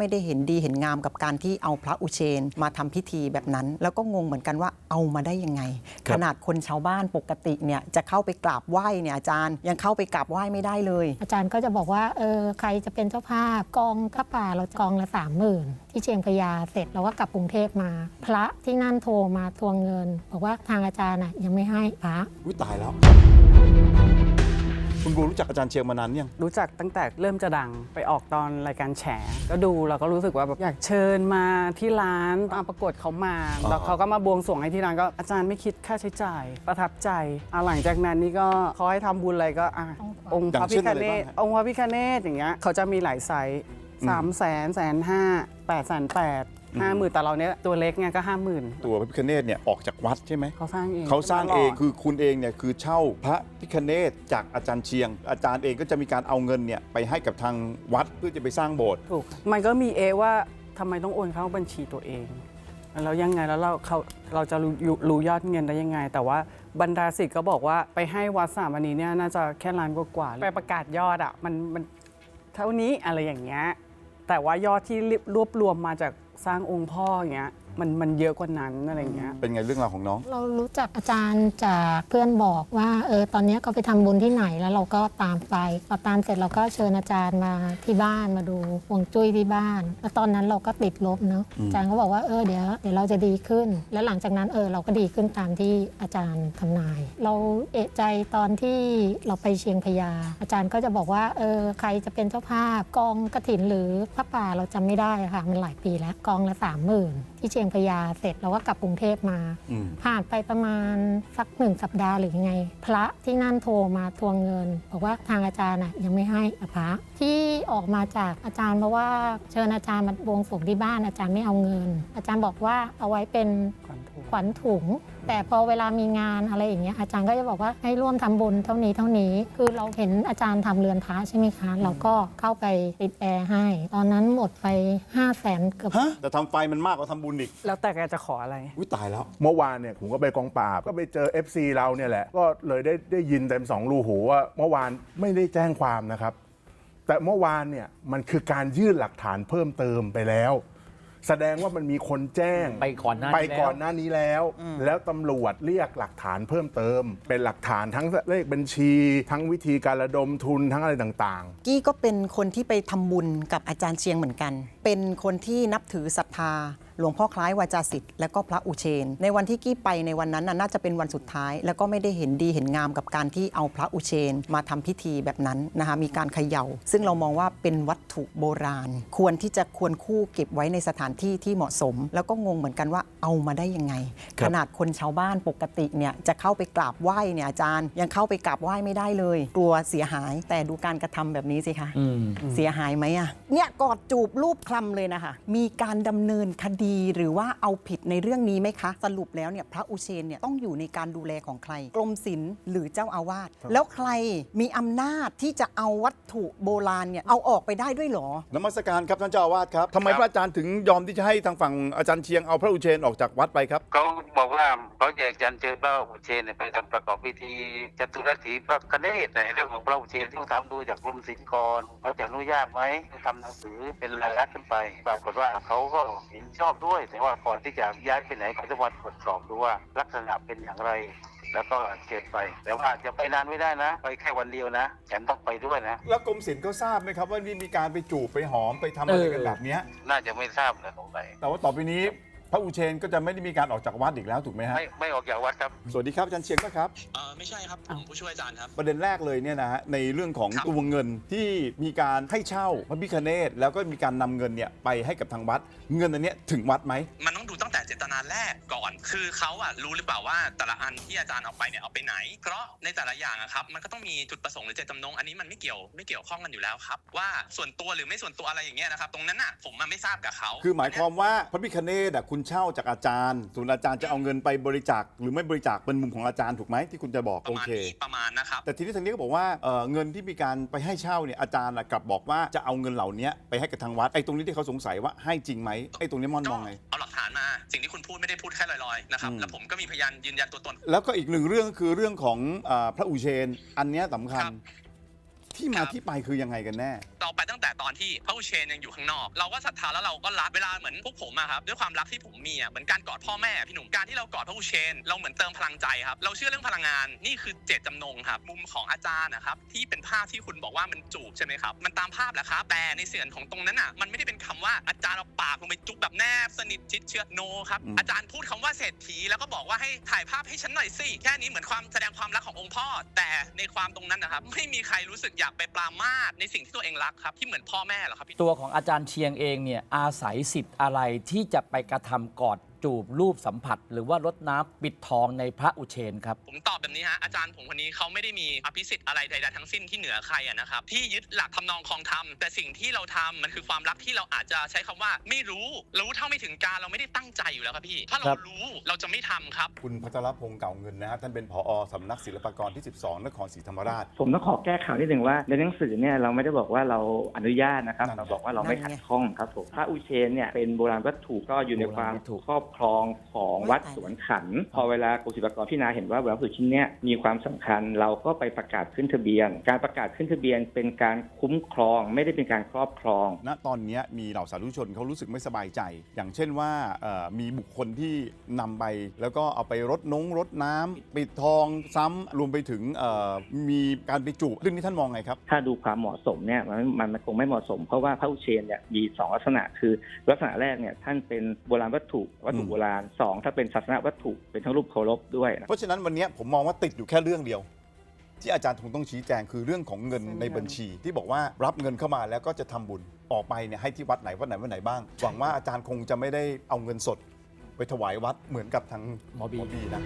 ไม่ได้เห็นดีเห็นงามกับการที่เอาพระอุเชนมาทำพิธีแบบนั้น แล้วก็งงเหมือนกันว่าเอามาได้ยังไงครัขบนาดคนชาวบ้านปกติเนี่ยจะเข้าไปกราบไหว้เนี่ยอาจารย์ยังเข้าไปกราบไหว้ไม่ได้เลย อาจารย์ก็จะบอกว่าเออใครจะเป็นเจ้าภาพกองข้าป่าเรากองละสามหมื่นที่เชียงพยาเสร็จเราก็กลับกรุงเทพมา พระที่นั่นโทรมาทวงเงิน บอกว่าทางอาจารย์น่ะยังไม่ให้พระอุ้ยตายแล้ว คุณบูรู้จักอาจารย์เชียงมานานยัง รู้จักตั้งแต่เริ่มจะดังไปออกตอนรายการแฉ ก็ดูเราก็รู้สึกว่าแบบอยากเชิญมาที่ร้านตามประกวดเขามาอ๋อแล้วเขาก็มาบวงสรวงให้ที่ร้านก็อาจารย์ไม่คิดค่าใช้จ่าย ประทับใจอะหลังจากนั้นนี่ก็เขาให้ทำบุญอะไรก็อะองค์พระพิฆเนศองค์พระพิฆเนศอย่างเงี้ยเขาจะมีหลายไซส์สามแสนแสนห้าแปดแสนแปด ห้าหมื่นแต่เราเนี้ยตัวเล็กไงก็ห้าหมื่นตัวพระพิคเนตเนี่ยออกจากวัดใช่ไหมเขาสร้างเองเขาสร้างเองตลดคือคุณเองเนี่ยคือเช่าพระพิคเนตจากอาจารย์เชียง อาจารย์เองก็จะมีการเอาเงินเนี่ยไปให้กับทางวัดเพื่อจะไปสร้างโบสถ์ถูกมันก็มีเอว่าทำไมต้องโอนเข้าบัญชีตัวเองแล้วยังไงแล้วเราเขาเราจะรู้รู้รู้ยอดเงินได้ยังไง แต่ว่าบรรดาศิษย์ก็บอกว่าไปให้วัดสามอันนี้เนี่ยน่าจะแค่ล้านกว่าๆไปประกาศยอดอะมันมันเท่านี้อะไรอย่างเงี้ยแต่ว่ายอดที่รวบรวมมาจาก สร้างองค์พ่ออย่างเงี้ย มันมันเยอะกว่านั้นอะไรอย่างเงี้ย เป็นไงเรื่องราวของน้อง เรารู้จักอาจารย์จากเพื่อนบอกว่าเออตอนนี้เขาไปทำบุญที่ไหนแล้วเราก็ตามไปพอตามเสร็จเราก็เชิญอาจารย์มาที่บ้านมาดูฮวงจุ้ยที่บ้าน แล้วตอนนั้นเราก็ติดลบเนาะอาจารย์ก็บอกว่าเออเดี๋ยวเดี๋ยวเราจะดีขึ้น แล้วหลังจากนั้นเออเราก็ดีขึ้นตามที่อาจารย์ทำนาย เราเอะใจตอนที่เราไปเชียงพยา อาจารย์ก็จะบอกว่าเออใครจะเป็นเจ้าภาพกองกระถินหรือพระป่าเราจำไม่ได้อะค่ะมันหลายปีแล้วกองละสามหมื่นที่เชียงพยาเสร็จเราก็กลับกรุงเทพมาอืม ผ่านไปประมาณสักหนึ่งสัปดาห์หรือยังไง พระที่นั่นโทรมาทวงเงินบอกว่าทางอาจารย์น่ะยังไม่ให้อะพระที่ออกมาจากอาจารย์เพราะว่าเชิญอาจารย์มาบวงสรวงที่บ้านอาจารย์ไม่เอาเงิน อาจารย์บอกว่าเอาไว้เป็น ขวัญถุงขวัญถุง แต่พอเวลามีงานอะไรอย่างเงี้ยอาจารย์ก็จะบอกว่าให้ร่วมทำบุญเท่านี้เท่านี้ คือเราเห็นอาจารย์ทำเรือนพระใช่ไหมคะ เราก็เข้าไปติดแอร์ให้ ตอนนั้นหมดไป5 0 0แสนเกือบฮะแต่ทำไฟมันมากกว่าทำบุญอีก แล้วแต่แกจะขออะไร อุ้ยตายแล้ว เมื่อวานเนี่ยผมก็ไปกองปราบ ก็ไปเจอ FC เราเนี่ยแหละ ก็เลยได้ได้ยินเต็มสองรูหูว่าเมื่อวานไม่ได้แจ้งความนะครับ แต่เมื่อวานเนี่ยมันคือการยื่นหลักฐานเพิ่มเติมไปแล้ว แสดงว่ามันมีคนแจ้งไปก่อนหน้าไปนี้แล้วก่อนหน้านี้แล้ว แล้วตำรวจเรียกหลักฐานเพิ่มเติม เป็นหลักฐานทั้งเลขบัญชี ทั้งวิธีการระดมทุนทั้งอะไรต่างๆ กี้ก็เป็นคนที่ไปทำบุญกับอาจารย์เชียงเหมือนกัน เป็นคนที่นับถือศรัทธา หลวงพ่อคล้ายวาจาสิทธิ์และก็พระอุเชน ในวันที่กี้ไปในวันนั้นน่ะน่าจะเป็นวันสุดท้าย แล้วก็ไม่ได้เห็นดีเห็นงามกับการที่เอาพระอุเชน มาทำพิธีแบบนั้นนะคะมีการเขย่า ซึ่งเรามองว่าเป็นวัตถุโบราณ ควรที่จะควรคู่เก็บไว้ในสถานที่ที่เหมาะสม แล้วก็งงเหมือนกันว่าเอามาได้ยังไงครัขบนาดคนชาวบ้านปกติเนี่ยจะเข้าไปกราบไหว้เนี่ยอาจารย์ ยังเข้าไปกราบไหว้ไม่ได้เลย กลัวเสียหายแต่ดูการกระทำแบบนี้สิคะอืมเสียหายไหมอะเนี่ยกอดจูบรูปคลำเลยนะคะมีการดำเนินคดีหรือว่าเอาผิดในเรื่องนี้ไหมคะ สรุปแล้วเนี่ยพระอุเชนเนี่ยต้องอยู่ในการดูแลของใคร กรมศิลป์หรือเจ้าอาวาสแล้วใครมีอำนาจที่จะเอาวัตถุโบราณเนี่ยเอาออกไปได้ด้วยเหรอ นมัสการครับท่านเจ้าอาวาสครับทำไมพระอาจารย์ถึงยอมที่จะให้ทางฝั่งอาจารย์เชียงเอาพระอุเชนออกจากวัดไปครับเขาบอกว่าเขาอยากจันเชิญพระอุเชนเนี่ยไปทำประกอบพิธีจตุรถีพระคเนศในเรื่องของพระอุเชนที่เขาทำดูจากกรมศิลป์ก่อนเขาจะอนุญาตไหมทำหนังสือเป็นรายลักษณ์ขึ้นไปปรากฏว่าเขาก็เห็นชอบด้วย แต่ว่าก่อนที่จะย้ายไปไหนเขาจะมาตรวจสอบดูว่าลักษณะเป็นอย่างไร แล้วก็เก็บไป แต่ว่าจะไปนานไม่ได้นะ ไปแค่วันเดียวนะฉันต้องไปด้วยนะ แล้วกรมศิลป์เขาทราบไหมครับว่านี่มีการไปจูบไปหอมไปทำอะไรกันแบบเนี้ยน่าจะไม่ทราบนะตรงไหนแต่ว่าต่อไปนี้พ ระอุเชนก็จะไม่ได้มีการออกจากวัดอีกแล้วถูกไหมฮะ ไม่ไม่ออกจากวัดครับ สวัสดีครับอาจารย์เชียงก็ครับ เออไม่ใช่ครับผมผู้ช่วยอาจารย์ครับ ประเด็นแรกเลยเนี่ยนะฮะในเรื่องของครับตัวเงินที่มีการให้เช่าพระพิคเนตแล้วก็มีการนำเงินเนี่ยไปให้กับทางวัด เงินอันเนี้ยถึงวัดไหม มันต้องดูตั้งแต่เจตนาแรกก่อน คือเขาอะรู้หรือเปล่าว่าแต่ละอันที่อาจารย์เอาไปเนี่ยเอาไปไหน เพราะในแต่ละอย่างอะครับมันก็ต้องมีจุดประสงค์หรือเจตจำนงอันนี้มันไม่เกี่ยวไม่เกี่ยวข้องกันอยู่แล้วครับ ว่าส่วนตัวหรือไม่ส่วนตัวอะไรอย่างเงี้ยนะครับตรงนั้นอะผมมันไม่ทราบกับเขาคือหมายความว่าพระพิคเนตอะคุณเช่าจากอาจารย์ส่วนอาจารย์จะเอาเงินไปบริจาคหรือไม่บริจาคเป็นมุมของอาจารย์ถูกไหมที่คุณจะบอกประโอมาณเค นี้ประมาณนะครับ แต่ทีนี้ทางนี้ก็บอกว่าเอ่อเงินที่มีการไปให้เช่าเนี่ยอาจารย์น่ะกลับบอกว่าจะเอาเงินเหล่านี้ไปให้กับทางวัดไอ้ตรงนี้ที่เขาสงสัยว่าให้จริงไหมไอ้ตรงนี้มอนก็มองไง เอาหลักฐานมาสิ่งที่คุณพูดไม่ได้พูดแค่ลอยๆนะครับอืมแล้วผมก็มีพยานยืนยันตัวตน แล้วก็อีกหนึ่งเรื่องก็คือเรื่องของเออพระอุเชน อันเนี้ยสำคัญ ครับ ที่มาที่ไปคือยังไงกันแน่ เราไปตั้งแต่ตอนที่พระอุเชนยังอยู่ข้างนอก เราก็ศรัทธาแล้วเราก็รักเวลาเหมือนพวกผมอะครับด้วยความรักที่ผมมีอะเหมือนการกอดพ่อแม่พี่หนุ่มการที่เรากอดพระอุเชน เราเหมือนเติมพลังใจครับเราเชื่อเรื่องพลังงานนี่คือเจตจำนงครับมุมของอาจารย์นะครับที่เป็นภาพที่คุณบอกว่ามันจูบใช่ไหมครับมันตามภาพแหละครับแต่ในส่วนของตรงนั้นอะมันไม่ได้เป็นคำว่าอาจารย์เอาปากลงไปจุ๊บแบบแนบสนิทชิดเชื้อโนครับอืมอาจารย์พูดคำว่าเศรษฐีแล้วก็บอกว่าให้ถ่ายภาพให้ฉันหน่อยสิแค่นี้เหมือนความแสดงความรักขององค์พ่อ แต่ในความตรงนั้นนะครับไม่มีใครรู้สึกอยากไปปรามาสในสิ่งที่ตัวเองรักครับ ที่เหมือนพ่อแม่เหรอครับพี่ตัวของอาจารย์เชียงเองเนี่ยอาศัยสิทธิ์อะไรที่จะไปกระทำกอด จูบรูปสัมผัส หรือว่ารดน้ำปิดทองในพระอุเชนครับ ผมตอบแบบนี้ฮะอาจารย์ผมคนนี้เขาไม่ได้มีอภิสิทธิ์อะไรใดๆทั้งสิ้นที่เหนือใครอะนะครับที่ยึดหลักทำนองคลองธรรมแต่สิ่งที่เราทำมันคือความรักที่เราอาจจะใช้คำว่าไม่รู้รู้เท่าไม่ถึงการเราไม่ได้ตั้งใจอยู่แล้วครับพี่ ถ้าเราครับ รู้เราจะไม่ทำครับ คุณพัทรพงศ์เก่าเงินนะฮะท่านเป็นผอสำนักศิลปากรที่ 12 นครศรีธรรมราช ผมต้องขอแก้ข่าวนิดหนึ่งว่าในหนังสือเนี่ยเราไม่ได้บอกว่าเราอนุญาตนะครับ นั่นไงเราบอกว่าเราไม่นั่นขัไงดข้องครับผมพระอุเชนเนี่ยเป็นโบราณวัตถุก็อยู่ในความโบราณวัตถุ ครอบครองของวัดสวนขัน พอเวลากรมศิลปากรพิจารณาเห็นว่าโบราณวัตถุชิ้นเนี้ยมีความสำคัญเราก็ไปประกาศขึ้นทะเบียน การประกาศขึ้นทะเบียนเป็นการคุ้มครอง ไม่ได้เป็นการครอบครอง ณตอนเนี้ยมีเหล่าสาธุชนเขารู้สึกไม่สบายใจ อย่างเช่นว่าเอ่อมีบุคคลที่นำไป แล้วก็เอาไปรดน้งรดน้ำปิดทองซ้ำรวมไปถึงเอ่อมีการไปจูบเรื่องนี้ท่านมองไงครับ ถ้าดูความเหมาะสมเนี่ยมันมันมันคงไม่เหมาะสม เพราะว่าพระอุเชนเนี่ยมีสองลักษณะคือลักษณะแรกเนี่ยท่านเป็นโบราณวัตถุวัตถุอืมโบราณสองถ้าเป็นศาสนวัตถุเป็นทั้งรูปเคารพด้วยนะเพราะฉะนั้นวันเนี้ยผมมองว่าติดอยู่แค่เรื่องเดียว ที่อาจารย์คงต้องชี้แจงคือเรื่องของเงินในบัญชี ที่บอกว่ารับเงินเข้ามาแล้วก็จะทำบุญออกไปเนี่ยให้ที่วัดไหนวัดไหนวัดไหนบ้างหวังว่าอาจารย์คงจะไม่ได้เอาเงินสด ไปถวายวัดเหมือนกับทางหมอบีนะ